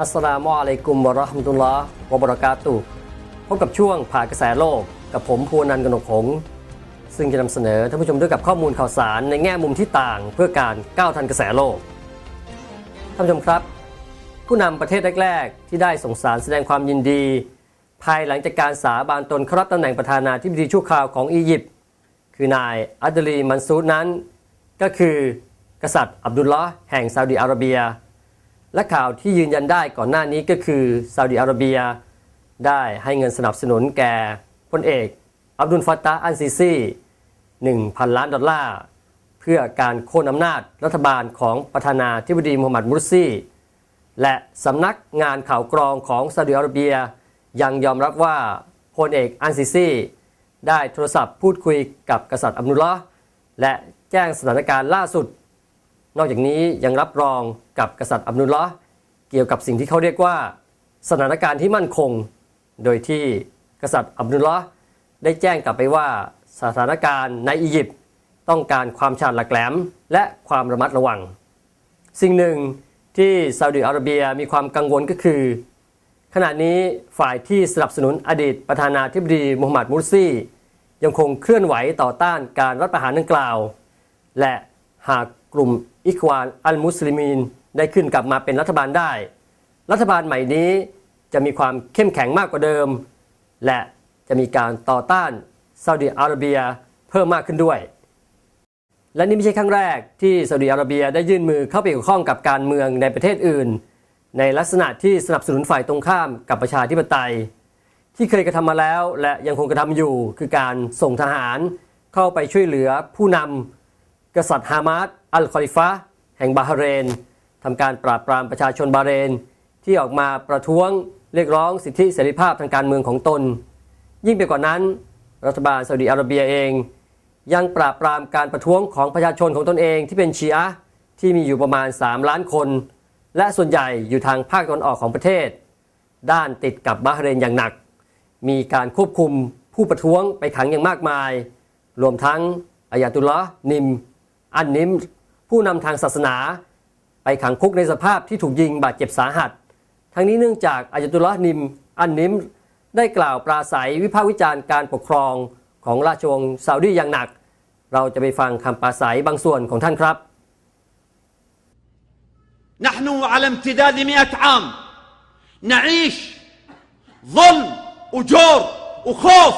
อัสลามุอะลัยกุมวะราะห์มตุลลอฮ์วะบะเราะกาตุพบกับช่วงผ่านกระแสโลก กับผมภูนันท์กนกหงซึ่งจะนำเสนอท่านผู้ชมด้วยกับข้อมูลข่าวสารในแง่มุมที่ต่างเพื่อการก้าวทันกระแสโลก ท่านผู้ชมครับ ผู้นำประเทศแรกๆ ที่ได้ส่งสารแสดงความยินดี ภายหลังจากการสาบานตนเข้ารับตำแหน่งประธานาธิบดีชั่วคราวของอียิปต์คือนายอัดลีมันซูดนั้น ก็คือกษัตริย์อับดุลลอฮ์แห่งซาอุดิอาระเบีย และข่าวที่ยืนยันได้ก่อนหน้านี้ก็คือซาอุดิอาระเบีย ได้ให้เงินสนับสนุนแก่พลเอก อับดุลฟัตตาอันซีซี1,000 ล้านดอลลาร์ เพื่อการโค่นอำนาจรัฐบาลของประธานาธิบดีมูฮัมหมัดมุรซี และสำนักงานข่าวกรองของซาอุดิอาระเบีย ยังยอมรับว่าพลเอกอันซีซีได้โทรศัพท์พูดคุยกับกษัตริย์อับดุลลอฮ์และแจ้งสถานการณ์ล่าสุด นอกจากนี้ยังรับรองกับกษัตริย์อับดุลลอฮ์เกี่ยวกับสิ่งที่เขาเรียกว่า สถานการณ์ที่มั่นคง โดยที่กษัตริย์อับดุลลอฮ์ได้แจ้งกลับไปว่าสถานการณ์ในอียิปต์ต้องการความฉลาดหลักแหลม และความระมัดระวัง สิ่งหนึ่งที่ซาอุดิอาระเบียมีความกังวลก็คือ ขณะนี้ฝ่ายที่สนับสนุนอดีตประธานาธิบดีมูฮัมหมัดมุรซียังคงเคลื่อนไหวต่อต้านการรัฐประหารดังกล่าว และหาก กลุ่มอิควานอัลมุสลิมีนได้ขึ้นกลับมาเป็นรัฐบาลได้ รัฐบาลใหม่นี้จะมีความเข้มแข็งมากกว่าเดิม และจะมีการต่อต้านซาอุดิอาระเบียเพิ่มมากขึ้นด้วย และนี่ไม่ใช่ครั้งแรกที่ซาอุดิอาระเบียได้ยื่นมือเข้าไปเกี่ยวข้องกับการเมืองในประเทศอื่น ในลักษณะที่สนับสนุนฝ่ายตรงข้ามกับประชาธิปไตย ที่เคยกระทำมาแล้วและยังคงกระทำอยู่คือการส่งทหารเข้าไปช่วยเหลือผู้นำ กษัตริย์ฮามาสอัลคอลิฟะแห่งบาห์เรนทำการปราบปรามประชาชนบาเรน ที่ออกมาประท้วงเรียกร้องสิทธิเสรีภาพทางการเมืองของตน ยิ่งไปกว่านั้น รัฐบาลซาอุดิอาระเบียเอง ยังปราบปรามการประท้วงของประชาชนของตนเองที่เป็นชีอะที่มีอยู่ประมาณ 3 ล้านคน และส่วนใหญ่อยู่ทางภาคตะวันออกของประเทศ ด้านติดกับบาห์เรนอย่างหนัก มีการควบคุมผู้ประท้วงไปขังอย่างมากมาย รวมทั้งอายาตุลลอฮ์นิม อันนิม ผู้นำทางศาสนา ไปขังคุกในสภาพที่ถูกยิงบาดเจ็บสาหัส ทั้งนี้เนื่องจากอายาตุลลอฮ์นิม อันนิม ได้กล่าวปราศัยวิพากษ์วิจารณ์การปกครองของราชวงศ์ซาอุดีอย่างหนัก เราจะไปฟังคำปราศัยบางส่วนของท่านครับ نحن على امتداد مئة عام نعيش ظلم وجور وخوف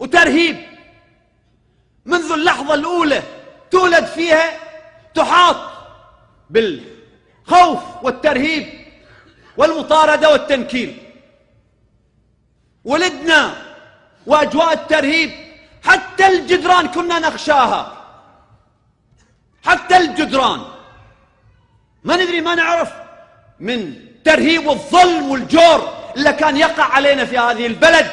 وترهيب منذ اللحظة الأولى تولد فيها تحاط بالخوف والترهيب والمطاردة والتنكيل. ولدنا وأجواء الترهيب حتى الجدران كنا نخشاها. حتى الجدران. ما ندري ما نعرف من ترهيب الظلم والجور اللي كان يقع علينا في هذه البلد.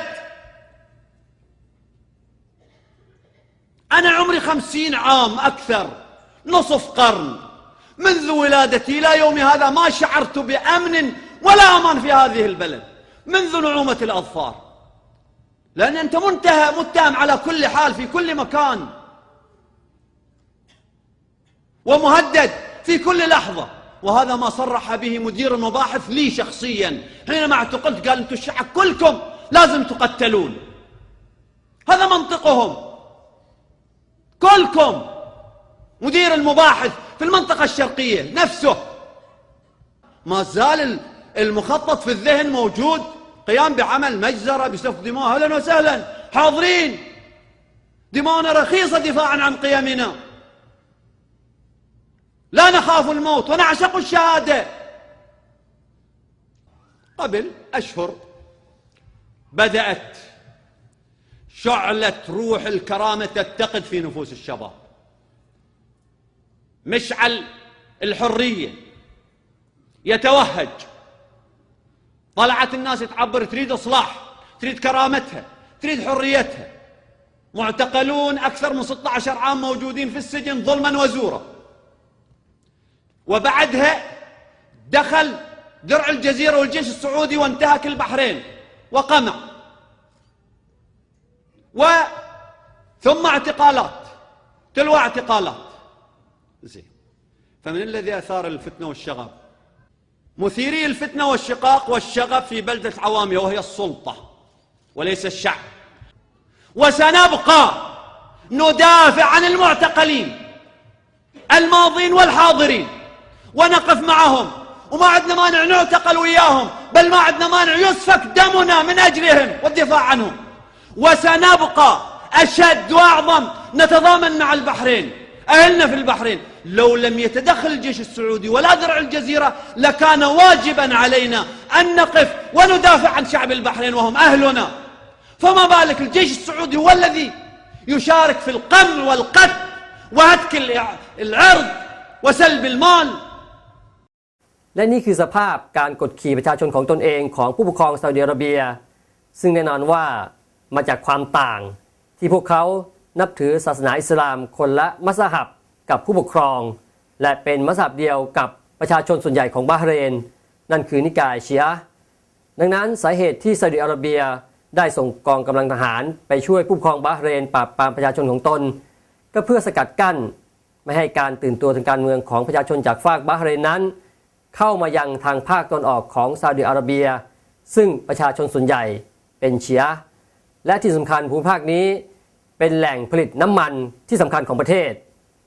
أنا عمري خمسين عام أكثر نصف قرن. منذ ولادتي إلى يوم هذا ما شعرت بأمن ولا أمان في هذه البلد. منذ نعومة الأظفار. لأن أنت منتهى متهم على كل حال في كل مكان. ومهدد في كل لحظة. وهذا ما صرح به مدير المباحث لي شخصيا. حينما اعتقلت قال أنتم الشعب كلكم لازم تقتلون. هذا منطقهم. كلكم مدير المباحث في المنطقة الشرقية نفسه. ما زال المخطط في الذهن موجود. قيام بعمل مجزرة بسفك دماء أهلا وسهلا. حاضرين. دماؤنا رخيصة دفاعا عن قيمنا. لا نخاف الموت ونعشق الشهادة. قبل أشهر بدأت شعلة روح الكرامة تتقد في نفوس الشباب. مشعل الحرية يتوهج. طلعت الناس تعبر تريد إصلاح تريد كرامتها تريد حريتها. معتقلون أكثر من 16 عام موجودين في السجن ظلما وزورا. وبعدها دخل درع الجزيرة والجيش السعودي وانتهك البحرين وقمع. و ثم اعتقالات تلو اعتقالات. زين. فمن الذي أثار الفتنة والشغب؟ مثيري الفتنة والشقاق والشغب في بلدة عوامية وهي السلطة وليس الشعب. وسنبقى ندافع عن المعتقلين الماضين والحاضرين ونقف معهم. وما عندنا مانع نعتقل وياهم بل ما عندنا مانع يسفك دمنا من أجلهم والدفاع عنهم. وسنبقى أشد وأعظم نتضامن مع البحرين أهلنا في البحرين لو لم يتدخل الجيش السعودي ولا درع الجزيرة لكان واجبا علينا أن نقف وندافع عن شعب البحرين وهم أهلنا فما بالك الجيش السعودي هو الذي يشارك في القمع والقتل وهتك الع- العرض وسلب المال และนี่คือสภาพการกดขี่ประชาชนของตนเองของผู้ปกครองซาอุดิอาระเบีย ซึ่งแน่นอนว่า มาจากความต่าง ที่พวกเขานับถือศาสนาอิสลามคนละมัสฮับกับผู้ปกครอง และเป็นมัสฮับเดียวกับประชาชนส่วนใหญ่ของบาห์เรน นั่นคือนิกายชีอะดังนั้นสาเหตุที่ซาอุดิอาระเบียได้ส่งกองกำลังทหารไปช่วยผู้ปกครองบาห์เรนปราบปรามประชาชนของตน ก็เพื่อสกัดกั้น ไม่ให้การตื่นตัวทางการเมืองของประชาชนจากฝากบาห์เรนนั้น เข้ามายังทางภาคตะวันออกของซาอุดิอาระเบีย ซึ่งประชาชนส่วนใหญ่เป็นชีอะ และที่สำคัญภูมิภาคนี้เป็นแหล่งผลิตน้ำมันที่สำคัญของประเทศ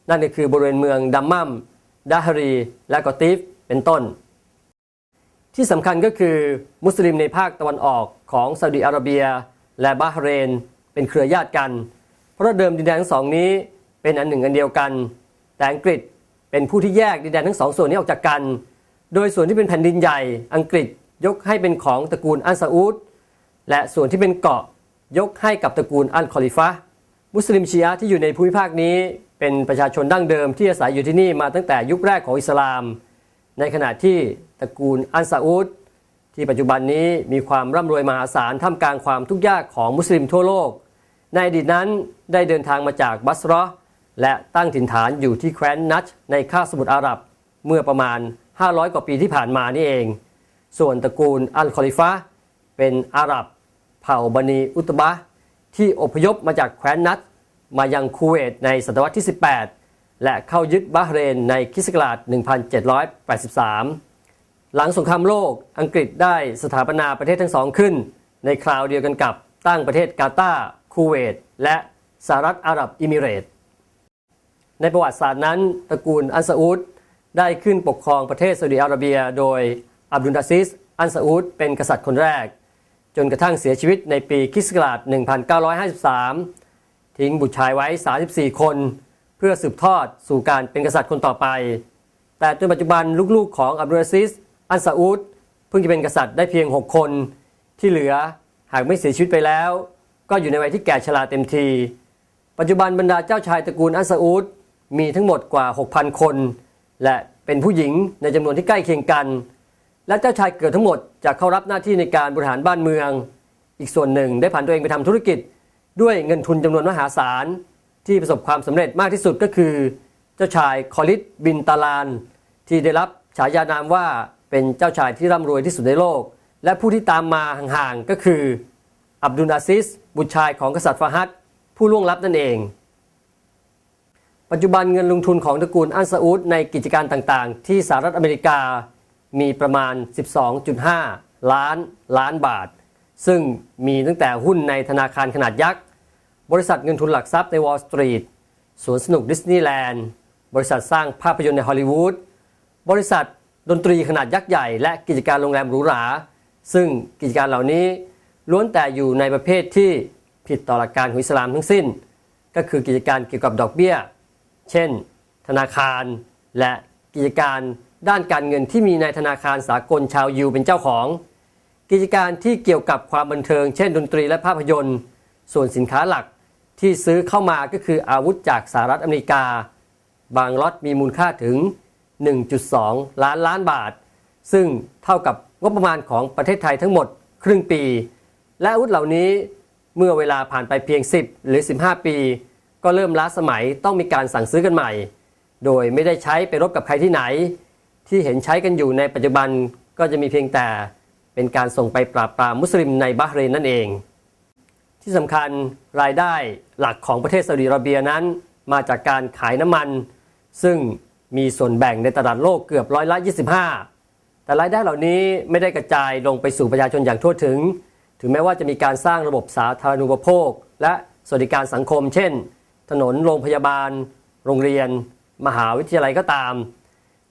นั่นก็คือบริเวณเมืองดัมมัมดาฮารี และกอติฟเป็นต้น ที่สำคัญก็คือมุสลิมในภาคตะวันออกของซาอุดิอาระเบีย และบาห์เรน เป็นเครือญาติกัน เพราะเดิมดินแดนทั้งสองนี้เป็นอันหนึ่งอันเดียวกัน แต่อังกฤษเป็นผู้ที่แยกดินแดนทั้งสองส่วนนี้ออกจากกัน โดยส่วนที่เป็นแผ่นดินใหญ่อังกฤษยกให้เป็นของตระกูลอัลซาอุดและส่วนที่เป็นเกาะ ยกให้กับตระกูลอัลคอลิฟะมุสลิมชีอะห์ที่อยู่ในภูมิภาคนี้ เป็นประชาชนดั้งเดิมที่อาศัยอยู่ที่นี่มาตั้งแต่ยุคแรกของอิสลาม ในขณะที่ตระกูลอัลซาอุดที่ปัจจุบันนี้มีความร่ำรวยมหาศาลท่ามกลางความทุกข์ยากของมุสลิมทั่วโลก ในอดีตนั้นได้เดินทางมาจากบัสรอและตั้งถิ่นฐานอยู่ที่แคว้นนัชในคาบสมุทรอาหรับ เมื่อประมาณ 500 กว่าปีที่ผ่านมานี่เอง ส่วนตระกูลอัลคอลิฟะเป็นอาหรับ เผ่าบันีอุตบะที่อพยพมาจากแคว้นนัชมายังคูเวตในศตวรรษที่ 18 และเข้ายึดบาเรนในคริสต์ศักราช 1783 หลังสงครามโลกอังกฤษได้สถาปนาประเทศทั้งสองขึ้น ในคราวเดียวกันกับตั้งประเทศกาตาร์คูเวต และสหรัฐอาหรับอิมิเรตส์ในประวัติศาสตร์นั้นตระกูลอัลซาอุดได้ขึ้นปกครองประเทศซาอุดิอาระเบีย โดยอับดุลอาซิส อัลซาอุดเป็นกษัตริย์คนแรก จนกระทั่งเสียชีวิตในปีคริสต์ศักราช1953 ทิ้งบุตรชายไว้ 34 คน เพื่อสืบทอดสู่การเป็นกษัตริย์คนต่อไป แต่จนปัจจุบันลูกๆของอับดุลอาซิส อัลซาอุดเพิ่งจะเป็นกษัตริย์ได้เพียง 6 คน ที่เหลือหากไม่เสียชีวิตไปแล้ว ก็อยู่ในวัยที่แก่ชราเต็มที ปัจจุบันบรรดาเจ้าชายตระกูลอัลซาอุดมีทั้งหมดกว่า 6,000 คน และเป็นผู้หญิงในจำนวนที่ใกล้เคียงกัน และเจ้าชายเกิดทั้งหมดจะเข้ารับหน้าที่ในการบริหารบ้านเมือง อีกส่วนหนึ่งได้ผ่านตัวเองไปทำธุรกิจ ด้วยเงินทุนจำนวนมหาศาล ที่ประสบความสำเร็จมากที่สุดก็คือ เจ้าชายคอลิดบินตาลาน ที่ได้รับฉายานามว่าเป็นเจ้าชายที่ร่ำรวยที่สุดในโลก และผู้ที่ตามมาห่างๆก็คือ อับดุลอาซิส บุตรชายของกษัตริย์ฟาฮัดผู้ล่วงลับนั่นเอง ปัจจุบันเงินลงทุนของตระกูลอัลซาอุดในกิจการต่างๆ ที่สหรัฐอเมริกา มีประมาณ 12.5 ล้านล้านบาท ซึ่งมีตั้งแต่หุ้นในธนาคารขนาดยักษ์ บริษัทเงินทุนหลักทรัพย์ในวอลล์สตรีทสวนสนุกดิสนีย์แลนด์บริษัทสร้างภาพยนตร์ในฮอลลีวูดบริษัทดนตรีขนาดยักษ์ใหญ่ และกิจการโรงแรมหรูหราซึ่งกิจการเหล่านี้ล้วนแต่อยู่ในประเภทที่ผิดต่อหลักการของอิสลามทั้งสิ้น ก็คือกิจการเกี่ยวกับดอกเบี้ย เช่น ธนาคารและกิจการ ด้านการเงินที่มีในธนาคารสากลชาวยิวเป็นเจ้าของ กิจการที่เกี่ยวกับความบันเทิง เช่นดนตรีและภาพยนตร์ ส่วนสินค้าหลักที่ซื้อเข้ามาก็คืออาวุธจากสหรัฐอเมริกา บางล็อตมีมูลค่าถึง 1.2 ล้านล้านบาท ซึ่งเท่ากับงบประมาณของประเทศไทยทั้งหมดครึ่งปี และอาวุธเหล่านี้เมื่อเวลาผ่านไปเพียง 10 หรือ 15 ปี ก็เริ่มล้าสมัยต้องมีการสั่งซื้อกันใหม่ โดยไม่ได้ใช้ไปรบกับใครที่ไหน ที่เห็นใช้กันอยู่ในปัจจุบันก็จะมีเพียงแต่เป็นการส่งไปปราบปรามมุสลิมในบาห์เรนนั่นเอง ที่สำคัญรายได้หลักของประเทศซาอุดิอาระเบียนั้น มาจากการขายน้ำมัน ซึ่งมีส่วนแบ่งในตลาดโลกเกือบร้อยละ 25 แต่รายได้เหล่านี้ไม่ได้กระจายลงไปสู่ประชาชนอย่างทั่วถึง ถึงแม้ว่าจะมีการสร้างระบบสาธารณูปโภค และสวัสดิการสังคม เช่น ถนนโรงพยาบาล โรงเรียน มหาวิทยาลัยก็ตาม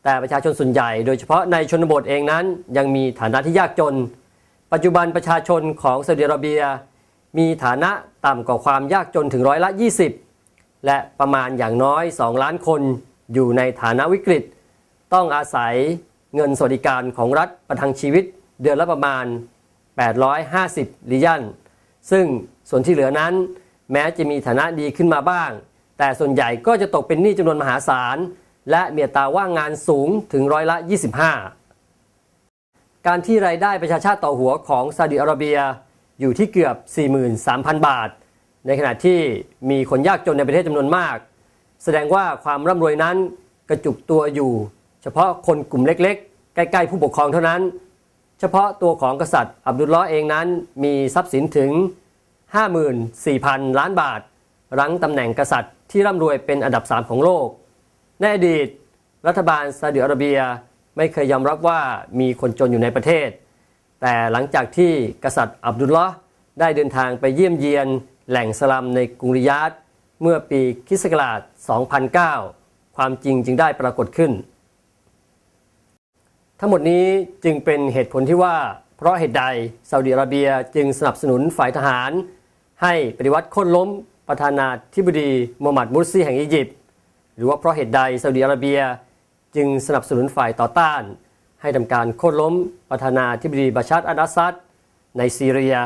แต่ประชาชนส่วนใหญ่ โดยเฉพาะในชนบทเองนั้น ยังมีฐานะที่ยากจน ปัจจุบันประชาชนของซาอุดิอาระเบีย มีฐานะต่ำกว่าความยากจนถึงร้อยละ 20 และประมาณอย่างน้อย 2 ล้านคนอยู่ในฐานะวิกฤต ต้องอาศัยเงินสวัสดิการของรัฐประทังชีวิตเดือนละประมาณ 850ลิยันซึ่งส่วนที่เหลือนั้น แม้จะมีฐานะดีขึ้นมาบ้าง แต่ส่วนใหญ่ก็จะตกเป็นหนี้จำนวนมหาศาล และเมีอัตาว่างงานสูงถึงร้อยละ 25 การที่รายได้ประชาชาติต่อหัวของซาอุดิอาระเบียอยู่ที่เกือบ 43,000 บาท ในขณะที่มีคนยากจนในประเทศจำนวนมาก แสดงว่าความร่ำรวยนั้นกระจุกตัวอยู่ เฉพาะคนกลุ่มเล็กๆ ใกล้ๆ ผู้ปกครองเท่านั้น เฉพาะตัวของกษัตริย์อับดุลลาะห์เองนั้นมีทรัพย์สินถึง 54,000 ล้านบาท รั้งตำแหน่งกษัตริย์ที่ร่ำรวยเป็นอันดับ 3 ของโลก ในอดีต รัฐบาลซาอุดิอาระเบียไม่เคยยอมรับว่ามีคนจนอยู่ในประเทศ แต่หลังจากที่กษัตริย์อับดุลลาะห์ได้เดินทางไปเยี่ยมเยียนแหล่งสลัมในกรุงริยาดเมื่อปีคิสต์ศักราช 2009 ความจริงจึงได้ปรากฏขึ้น ทั้งหมดนี้จึงเป็นเหตุผลที่ว่า เพราะเหตุใดซาอุดิอาระเบียจึงสนับสนุนฝ่ายทหาร ให้ปฏิวัติโค่นล้มประธานาธิบดีมูฮัมหมัดมุรซีแห่งอียิปต์ หรือว่าเพราะเหตุใดซาอุดิอาระเบีย จึงสนับสนุนฝ่ายต่อต้าน ให้ทำการโค่นล้มประธานาธิบดีบาชาร์อัลอาซัดในซีเรีย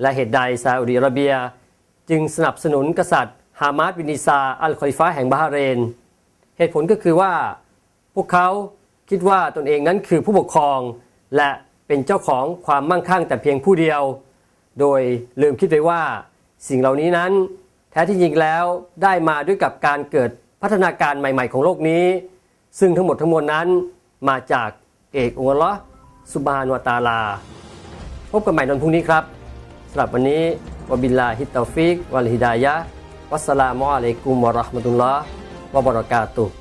และเหตุใดซาอุดิอาระเบีย จึงสนับสนุนกษัตริย์ฮามาดบินิซาอัลคอลิฟาแห่งบาฮาเรน เหตุผลก็คือว่า พวกเขาคิดว่าตนเองนั้นคือผู้ปกครอง และเป็นเจ้าของความมั่งคั่งแต่เพียงผู้เดียว โดยลืมคิดไปว่า สิ่งเหล่านี้นั้น แท้ที่จริงแล้วได้มาด้วยกับการเกิด พัฒนาการใหม่ ๆ ของโลกนี้ ซึ่งทั้งหมดทั้งมวลนั้นมาจากเอกองค์ลเลอสุบานุวตาลา พบกันใหม่ในวันพรุ่งนี้ครับสำหรับวันนี้วบิลลาฮิตตอฟิกวัลฮิดายะวัสสลามุอะลัยกุมวะราะห์มะตุลลอฮ์วะบะเราะกาตุฮ์